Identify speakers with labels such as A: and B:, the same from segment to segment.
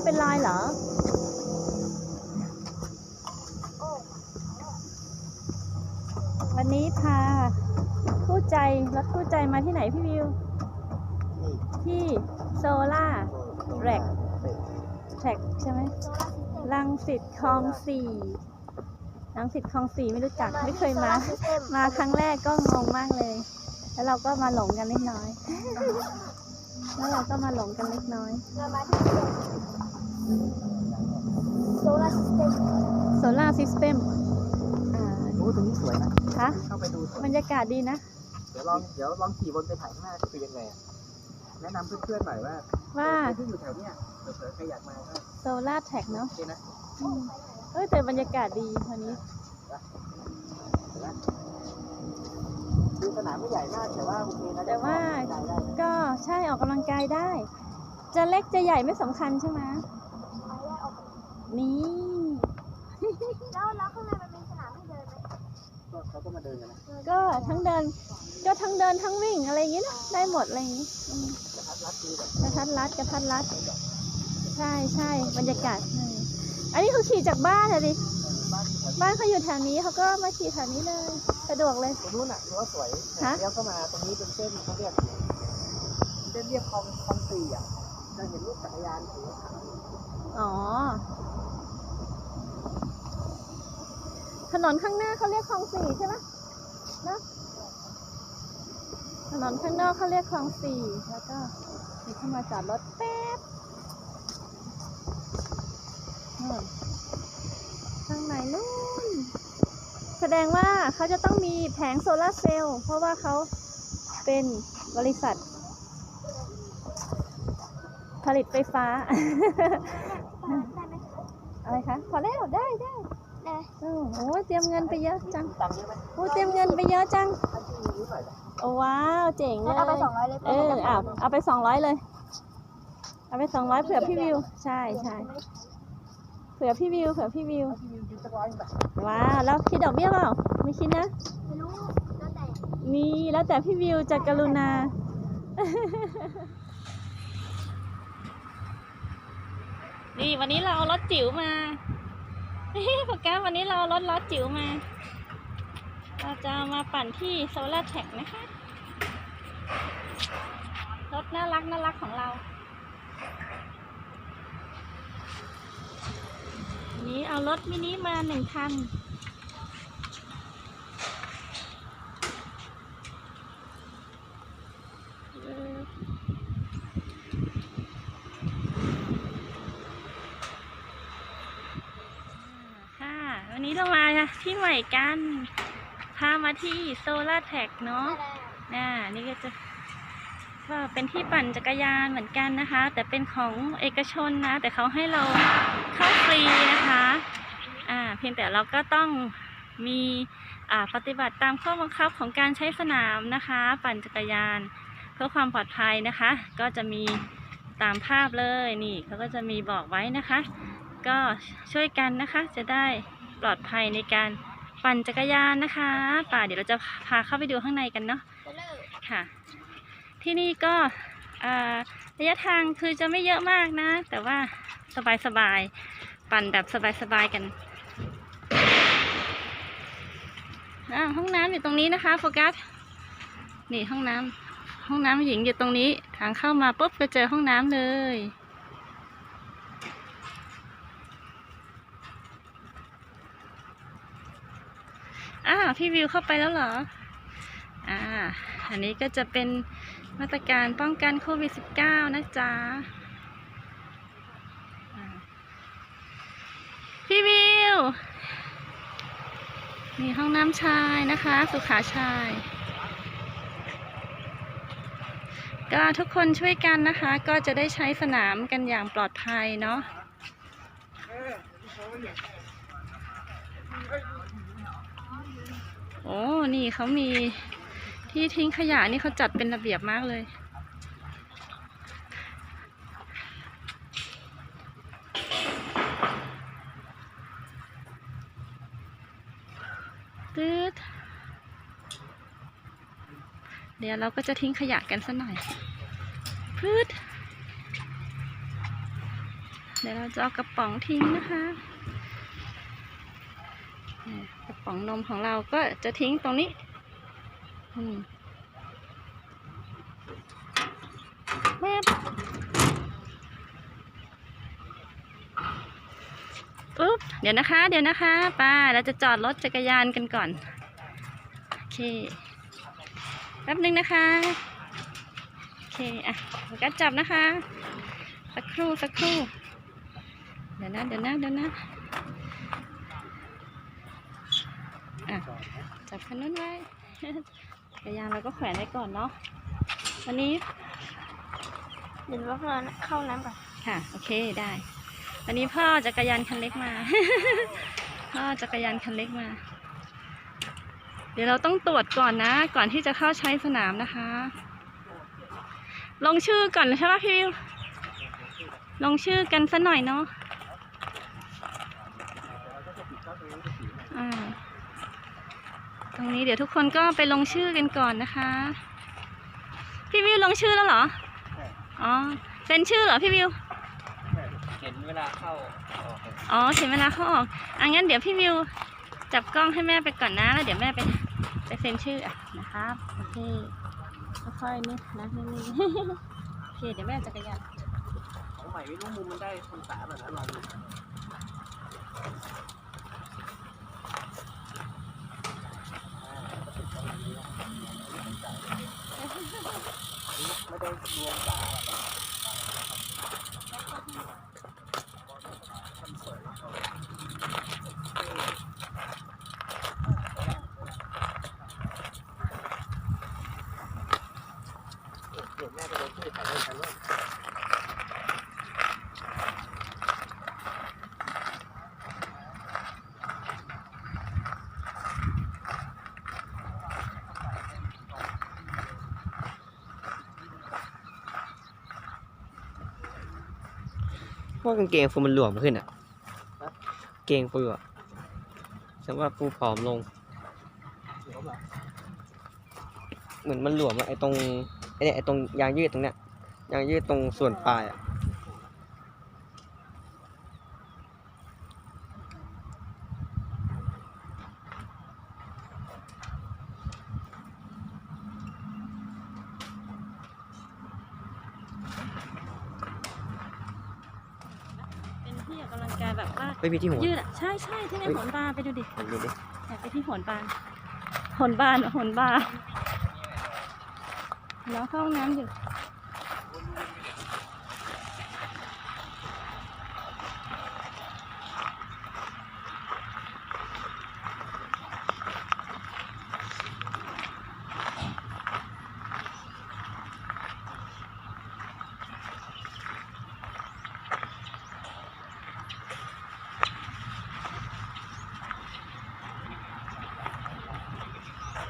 A: วเป็นรอยเหรอวันนี้พาคู่ใจรถคู่ใจมาที่ไหนพี่วิว
B: นี่
A: ที่โซล่าแร็กแทร็กใช่ไหมลังสิตคลองสี่ลังสิตคลองสี่ไม่รู้จักไม่เคยมา มาครั้งแรกก็งงมากเลย แล้วเราก็มาหลงกันเล็กน้อย แล้วเราก็มาหลงกันเล็กน้อย
C: โซลาร์ซิสเต็ม
A: โซล่าซิสเต็มอ่า
B: โอ้ตรงนี้สวยนะ
A: คะ
B: เข้าไปดูสวย
A: บรรยากาศดีนะ
B: เดี๋ยวลองเดี๋ยวลองขี่บนไปถ่ายข้างหน้าจะเป็นยังไงอะแนะนำเพื่อนๆหน่อยว่า
A: ว่า
B: ที่อยู่แถวเนี้ยเผื่อๆใครอยากมาก็
A: โซล่าแท็กเนาะ
B: โอเคนะ
A: อืมเออแต่บรรยากาศดีวันนี้
B: เห็นไหม ดูสนามไม่ใหญ่มากแต่ว่าโอเคนะ
A: แต่ว่า
B: ได้ได้
A: ก็ใช่ออกกำลังกายได้ จะเล็กจะใหญ่ไม่สำคัญใช่ไหมนี่
C: แล้วแล้วข้างในมันมีสนามให้เดินไหม
B: ก็เขาก็มาเดินกันนะ
A: ก็ทั้งเดิน ก็ทั้งเดินทั้งวิ่งอะไรอย่างงี้นะได้หมดอะไรอย่างงี้อืม
B: กระทัดรัดดีแบบ
A: กระทัดรัดกระทัดรัด ใช่ใช่บรรยากาศใช่อันนี้เขาขี่จากบ้านอะดิ
B: บ้านแถว
A: บ้านเขาอยู่แถวนี้เขาก็มาขี่แถวนี้เลย สะดวกเลย
B: ตรงนู้นอะรั้วสวย
A: ฮะ
B: เลี้ยวเข้ามาตรงนี้เป็นเส้นเขาเรียกเส้นเรียบคลองคลองสี่อะจะเห็นรูปจักรยานสีขาว
A: อ๋อ ถนนข้างหน้าเขาเรียกคลองสี่ใช่ไหมเนอะถนนข้างนอกเขาเรียกคลองสี่แล้วก็มีเข้ามาจอดรถแป๊บนู่นข้างในนู่น แสดงว่าเขาจะต้องมีแผงโซลาร์เซลล์เพราะว่าเขาเป็นบริษัท ผลิตไฟฟ้า อะไรคะพอแล้วได้ได้
C: ได
A: โอ้โหเตรียมเงินไปเยอะจัง
B: เยอะไหม
A: โอ้เตรียมเงินไปเยอะจังโอ้ว้าวเจ๋งเลย
C: เอาไปสองร้อยเลย
A: เออเอาเอาไปสองร้อยเลย เอาไปสองร้อยเผื่อพี่วิว ใช่ใช่ ผื่อพี่วิวเผื่อพี่วิว
B: ที่ยืนสักร้อยแบบ
A: ว้าวแล้วคิดดอกเบี้ยเปล่า ไม่คิดนะ
C: ไม่รู้แล้วแต่
A: มีแล้วแต่พี่วิวจะกรุณา นี่วันนี้เราเอารถจิ๋วมาโปรแกรมวันนี้เราเอารถล้อจิ๋วมา เราจะเอามาปั่นที่โซลาร์แท็กนะคะ รถน่ารักน่ารักของเรา วั นนี้เอารถมินิมาหนึ่งคัน ค่ะ วันนี้เรามาที่ใหม่กัน พามาที่โซลาแท็กเนาะน่านี่ก็จะก็เป็นที่ปั่นจักรยานเหมือนกันนะคะ แต่เป็นของเอกชนนะ แต่เขาให้เรา เข้าฟรีนะคะอ่าเพียงแต่เราก็ต้องมีอ่าปฏิบัติตามข้อบังคับของการใช้สนามนะคะ ปั่นจักรยาน เพื่อความปลอดภัยนะคะ ก็จะมีตามภาพเลยนี่เขาก็จะมีบอกไว้นะคะ ก็ช่วยกันนะคะจะได้ปลอดภัยในการปั่นจักรยานนะคะป่าเดี๋ยวเราจะพาเข้าไปดูข้างในกันเนาะค่ะ ที่นี่ก็ระยะทางคือจะไม่เยอะมากนะ แต่ว่า สบายๆปั่นแบบสบายๆกันอ่าห้องน้ำอยู่ตรงนี้นะคะโฟกัสนี่ห้องน้ำห้องน้ำหญิงอยู่ตรงนี้ ทางเข้ามาปุ๊บก็เจอห้องน้ำเลยอ่าพี่วิวเข้าไปแล้วเหรอ อ่า อันนี้ก็จะเป็นมาตรการป้องกันโควิด -19 นะจ๊ะอ่าพี่วิว มีห้องน้ำชายนะคะ สุขาชาย ก็ทุกคนช่วยกันนะคะ ก็จะได้ใช้สนามกันอย่างปลอดภัยเนาะโอ้ นี่เขามีที่ทิ้งขยะนี่เขาจัดเป็นระเบียบมากเลย ตืดเดี๋ยวเราก็จะทิ้งขยะกันสักหน่อยพืดเดี๋ยวเราจะเอากระป๋องทิ้งนะคะ กระป๋องนมของเราก็จะทิ้งตรงนี้อืมแม่อุ๊บเดี๋ยวนะคะ เดี๋ยวนะคะไป้าเราจะจอดรถจักรยานกันก่อน โอเค แป๊บนึงนะคะ โอเค อะแล้วก็จับนะคะ สักครู่สักครู่ เดี๋ยวนะ เดี๋ยวนะ เดี๋ยวนะ อะ จับคันนู้นไว้ จักรยานเราก็แขวนไว้ก่อนเนาะ วันนี้
C: เดี๋ยวเราเข้าน้ำก่อน
A: ค่ะ โอเค ได้ วันนี้พ่อจักรยานคันเล็กมา พ่อจักรยานคันเล็กมา เดี๋ยวเราต้องตรวจก่อนนะ ก่อนที่จะเข้าใช้สนามนะคะ ลงชื่อก่อนใช่ปะพี่วิวลงชื่อกันสักหน่อยเนาะอ่าตรงนี้เดี๋ยวทุกคนก็ไปลงชื่อกันก่อนนะคะ พี่วิวลงชื่อแล้วเหรอ อ๋อเซ็นชื่อเหรอพี่วิ
B: ว ลาเข้าออก
A: อ๋อถึงเวลาเขาออกอะงั้นเดี๋ยวพี่วิวจับกล้องให้แม่ไปก่อนนะ แล้วเดี๋ยวแม่ไปไปเซ็นชื่ออะนะครับโอเคค่อยๆนี่นะนี่นี่โอเคเดี๋ยวแม่จักรยาน
B: ของใหม่ไม่รู้มุมมันได้คนสาแบบนั้นลองดูไม่ได้รวมสา เดี๋ยวแม่ไปลงที่ถ่ายรูปกันว่า
D: เพราะกางเกงฟูมันหลวมขึ้นอะเกงฟูอะฉันว่าฟูผอมลง
B: เดี๋ยวแบบ
D: เหมือนมันหลวมอะไอตรงไอเนี่ยไอตรงยางยืดตรงเนี้ยยางยืดตรงส่วนปลายอะ
A: เป็นที่ออกกำลังกาย แบบว่า
D: ไม่มีที่หัว
A: ยืดอะใช่ใช่ที่ใน
D: เฮ้ย
A: โหนบาร์ไปดูดิ
D: ดูดิ
A: อยากไปที่โหนบาร์โหนบาร์โหนบาร์แล้วเข้าห้องน้ำอยู่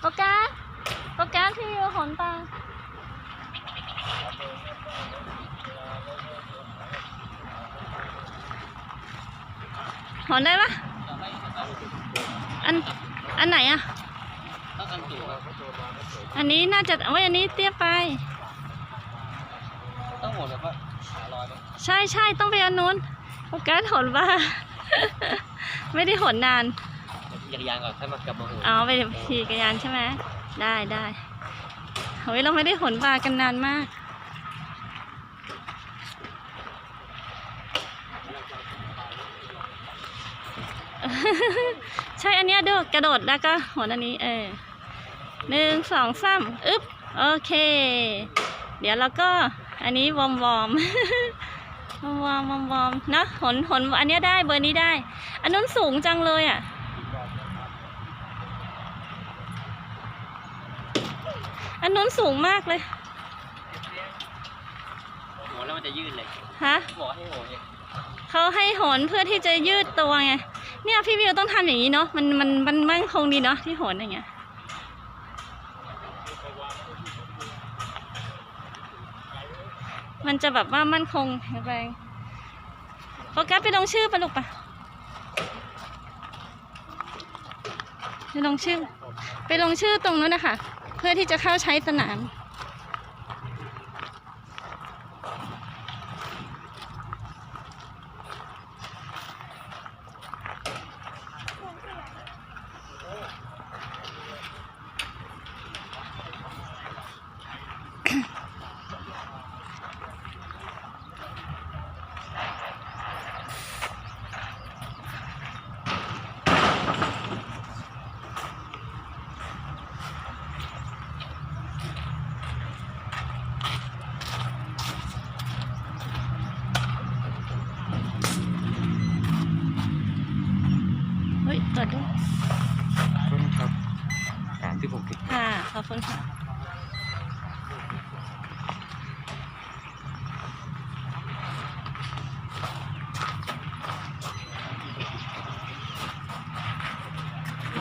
A: โฟกัสโฟกัส ที่วิวหนตาหอนได้ปะอัน อันไหนอะ
B: ต้องอันสูง
A: อันนี้น่าจะโอ้ยอันนี้เตี้ยไป
B: ต้องหมดแบบว่าขาลอยไป
A: ใช่ใช่ต้องไปอันนู้นโฟกัสหนบ้าไม่ได้หนนาน
B: จักรยานก่อนให้มากลับมาหัว
A: เอาไปขี่จักรยานใช่ไหมได้ได้ เฮ้ยเราไม่ได้หนบากันนานมาก ใช่อันเนี้ยดูกระโดดแล้วก็หนอันนี้ เออหนึ่งสองสามอึ๊บโอเค เดี๋ยวเราก็อันนี้วอมวอมวอมวอมวอมนะหนหนอันเนี้ยได้เบอร์นี้ได้ อันนู้นสูงจังเลยอะ อันนู้นสูงมากเลย
B: หัวแล้วมันจะยืดเลย
A: ฮะ
B: บอกให้หัวเนี่ย
A: เขาให้โหนเพื่อที่จะยืดตัวไง เนี่ยพี่วิวต้องทำอย่างนี้เนาะ มันมันมันมั่นคงดีเนาะที่โหนอย่างเงี้ย มันจะแบบว่ามั่นคงแข็งแรงโฟกัสไปลงชื่อปะลูกปะไปลงชื่อ ไปลงชื่อตรงนู้นนะคะเพื่อที่จะเข้าใช้สนาม
B: เอ
A: บ คุณค่ะ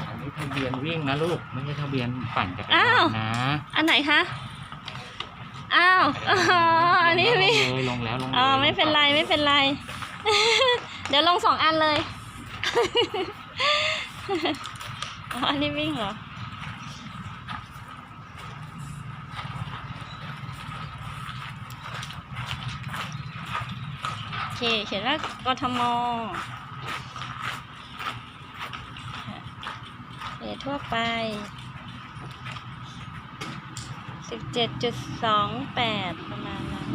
E: อันนี้ทะเบียนวิ่งนะลูก ไม่ใช่ทะเบียนปั่นจักร
A: อ้ายา
E: ว นนะ
A: อันไหนคะ อ้าวอ๋ออันนี้
E: ลง
A: มี
E: แล้วลงแล้วลงแล้ว
A: อ๋อไม่เป็นไรไม่เป็นไร เดี๋ยวลงสองอันเลย อ๋ออันนี้วิ่งเหรอ เคเขียนว่ากทมเขตทั่วไปสิบเจ็ดจุดสองแปดประมาณนั้น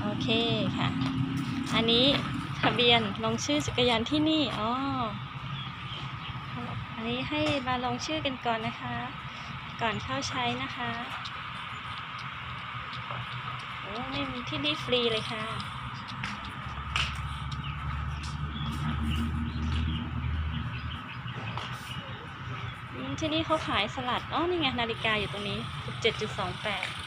A: โอเคค่ะ อันนี้ทะเบียนลงชื่อจักรยานที่นี่ อ๋อ อันนี้ให้มาลงชื่อกันก่อนนะคะ ก่อนเข้าใช้นะคะโอ้ไม่มีที่นี่ฟรีเลยค่ะ ที่นี่เขาขายสลัด อ๋อ นี่ไง นาฬิกาอยู่ตรงนี้ 17.28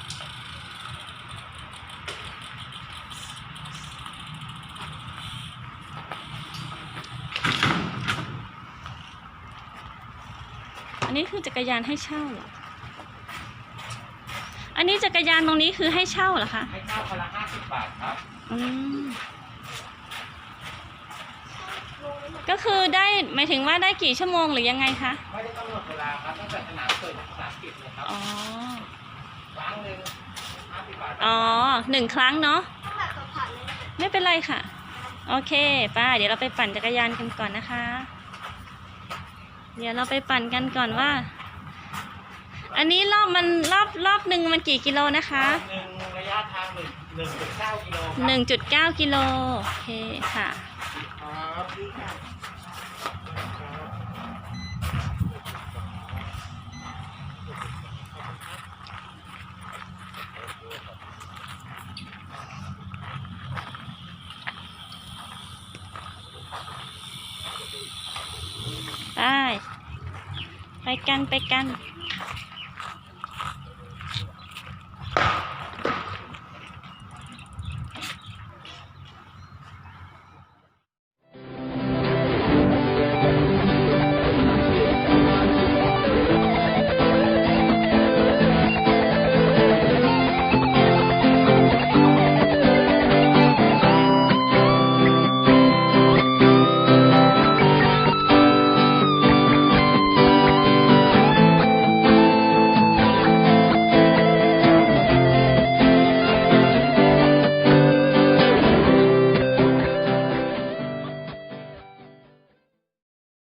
A: อันนี้คือจักรยานให้เช่าเหรอ อันนี้จักรยานตรงนี้คือให้เช่าเหรอคะ
E: ให้เช่าคนละห้าสิบบาทครับ
A: อืม ก็คือได้หมายถึงว่าได้กี่ชั่วโมงหรือยังไงคะ
E: ไม่ได้กำหนดเวลาครับตั้งแต่สนามเปิดถึงสนามปิดเลยครับ
A: อ๋อ
E: ครั้งหนึ่งห้าสิบบาท
A: อ๋อหนึ่งครั้งเนาะ
C: ต้องแบบสอบผ่านเลยนะ
A: ไม่เป็นไรค่ะ โอเคป้าเดี๋ยวเราไปปั่นจักรยานกันก่อนนะคะ เดี๋ยวเราไปปั่นกันก่อนว่า อันนี้รอบมันรอบรอบหนึ่งมันกี่กิโลนะคะ
E: หนึ่งระยะทางหนึ่งหนึ่งจุดเก้ากิโลครับ
A: หนึ่งจุดเก้ากิโลโอเคค่ะ
E: ครับพี่ครับ
A: ไปกันไปกัน